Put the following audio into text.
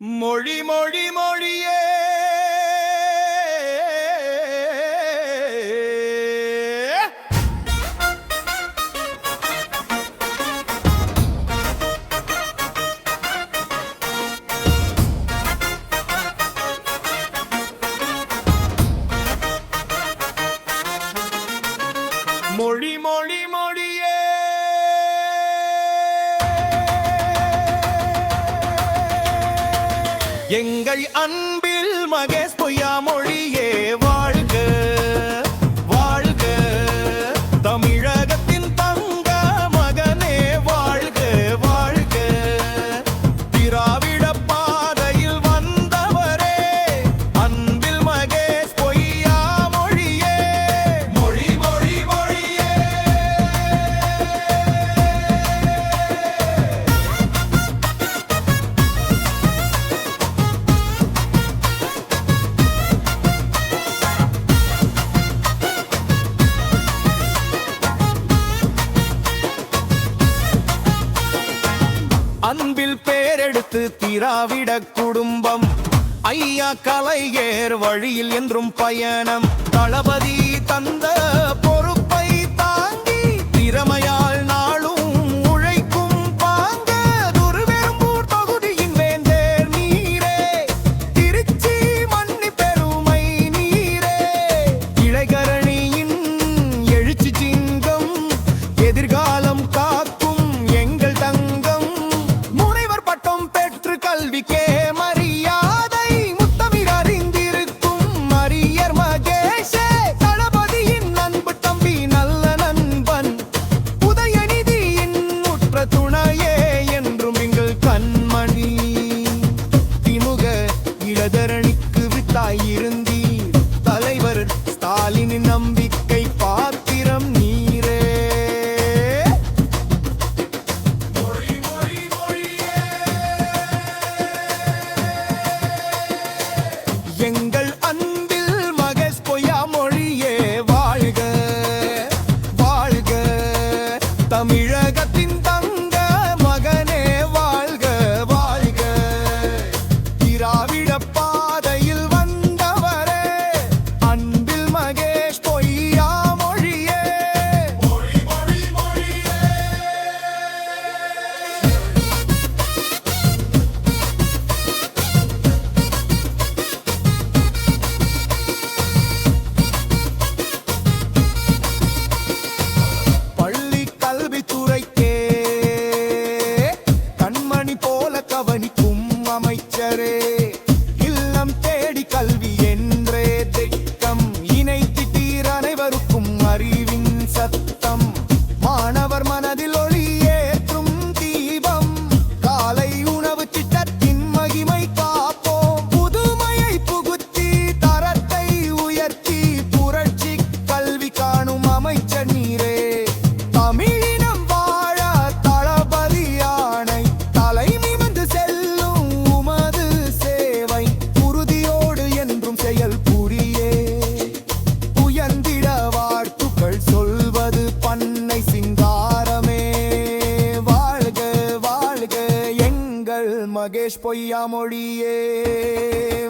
மொழி மொழி மொழியே. மொழி மொழி மொழி எங்கள் அன்பில் மகேஷ் பொய்யா மொழியே அன்பில் பேரெடுத்து திராவிட குடும்பம். ஐயா கலையேர் வழியில் என்றும் பயணம். தளபதி தந்த चरे después ya moriré.